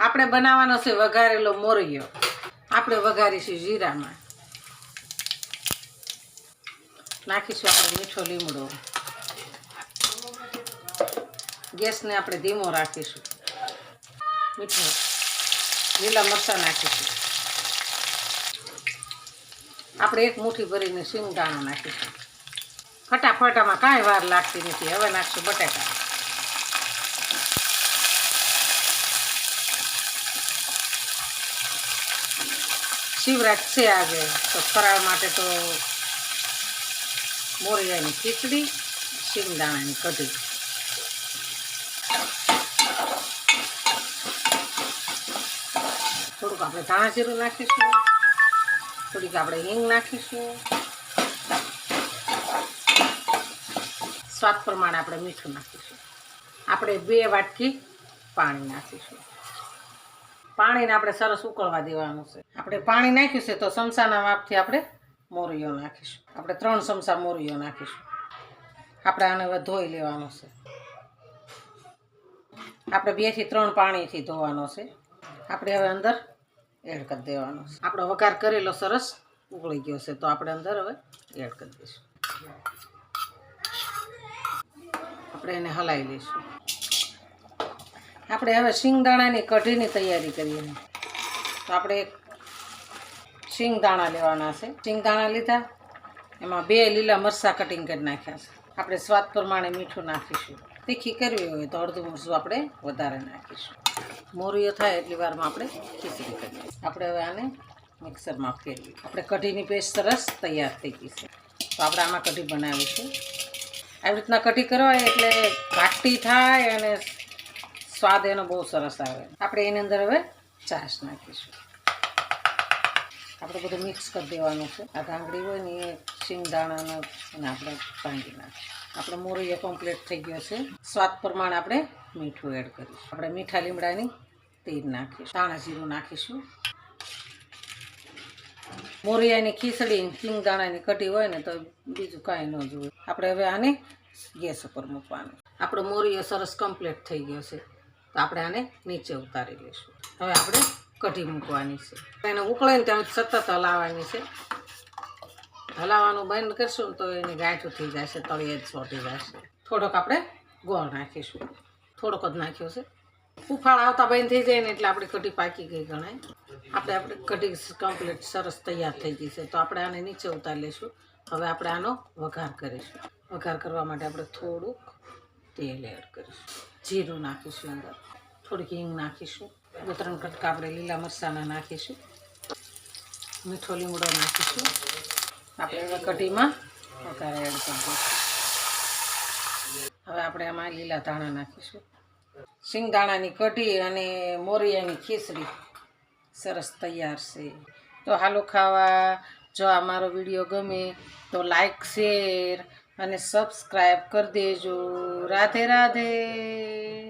આપણે બનાવવાનો છે વઘારેલો મોરૈયો. આપણે વઘારીશું જીરામાં. નાખીશું આપણે મીઠો લીમડો. ગેસને આપણે ધીમો રાખીશું. મીઠો લીલા મરચાં નાખીશું. આપણે એક મુઠ્ઠી ભરીને શિંગદાણા નાખીશું. ફટાફટામાં કાંઈ વાર લાગતી નથી. હવે નાખશું બટાકા. શિવરાજ છે આજે. તો ફરાળ માટે તો મોરિયાની ખીચડી, શિંગદાણાની કઢી. થોડુંક આપણે ધાણા જીરું નાખીશું, થોડીક આપણે હિંગ નાખીશું. સ્વાદ પ્રમાણે આપણે મીઠું નાખીશું. આપણે બે વાટકી પાણી નાખીશું. પાણીને આપણે સરસ ઉકળવા દેવાનું છે. આપણે પાણી નાખ્યું છે તો ચમચાના માપથી આપણે મોરિયો નાખીશું. આપણે ત્રણ ચમચા મોરિયો નાખીશું. આપણે આને હવે ધોઈ લેવાનું છે. આપણે બેથી ત્રણ પાણીથી ધોવાનો છે. આપણે હવે અંદર એડ કરી દેવાનો છે. આપણો વઘાર કરેલો સરસ ઉકળી ગયો છે તો આપણે અંદર હવે એડ કરી દઈશું. આપણે એને હલાવી લઈશું. આપણે હવે શિંગદાણાની કઢીની તૈયારી કરીએ. તો આપણે શિંગદાણા લેવાના છે. શિંગદાણા લીધા. એમાં બે લીલા મરચાં કટિંગ કરી નાખ્યા છે. આપણે સ્વાદ પ્રમાણે મીઠું નાખીશું. તીખી કરવી હોય તો અડધું મરચું આપણે વધારે નાખીશું. મોરીઓ થાય એટલી વારમાં આપણે ખીચડી કરીએ આપણે હવે આને મિક્સરમાં ફેરવી. આપણે કઢીની પેસ્ટ સરસ તૈયાર થઈ ગઈ છે. તો આપણે આમાં કઢી બનાવીશું. આવી રીતના કઢી કરવા એટલે ઘાટી થાય અને સ્વાદ એનો બહુ સરસ આવે. આપણે એની અંદર હવે છાશ નાખીશું. આપણે બધું મિક્સ કરી દેવાનું છે. આ ગાંગડી હોય ને એ શિંગદાણાનો અને આપણે ભાંગી નાખીશું. આપણે મોરૈયો કમ્પ્લીટ થઈ ગયો છે. સ્વાદ પ્રમાણે આપણે મીઠું એડ કરીશું. આપણે મીઠા લીમડાની તેલ નાખીશું. દાણા જીરું નાખીશું. મોરિયાની ખીચડી સિંગદાણાની કઢી હોય ને તો બીજું કાંઈ ન જોઈએ. આપણે હવે આને ગેસ ઉપર મૂકવાનું. આપણો મોરિયો સરસ કમ્પ્લીટ થઈ ગયો છે. તો આપણે આને નીચે ઉતારી લઈશું. હવે આપણે કઢી મૂકવાની છે. એને ઉકળે ને ત્યાં સતત હલાવવાની છે. હલાવવાનું બંધ કરશું તો એની ગાંઠું થઈ જશે તળિયે જ ચોંટી જશે. થોડોક આપણે ગોળ નાખીશું. થોડોક જ નાખ્યો છે. ઉફાળ આવતા બંધ થઈ જાય ને એટલે આપણી કઢી પાકી ગઈ ગણાય. આપણે આપણે કઢી કમ્પ્લીટ સરસ તૈયાર થઈ ગઈ છે. તો આપણે આને નીચે ઉતારી લઈશું. હવે આપણે આનો વઘાર કરીશું. વઘાર કરવા માટે આપણે થોડુંક તેલ એડ કરીશું. જીરું નાખીશું અંદર. થોડીક હિંગ નાખીશું. બે ત્રણ કટકા આપણે લીલા મરચાંના નાખીશું. મીઠો લીમડો નાખીશું. આપણે કઢીમાં વઘાર એડ કરી હવે આપણે આમાં લીલા ધાણા નાખીશું. શિંગદાણાની કઢી અને મોરિયાની ખીચડી. સરસ તૈયાર છે. તો હાલો ખાવા જો આ મારો વીડિયો ગમે તો લાઈક શેર અને સબસ્ક્રાઈબ કરી દેજો. રાધે રાધે.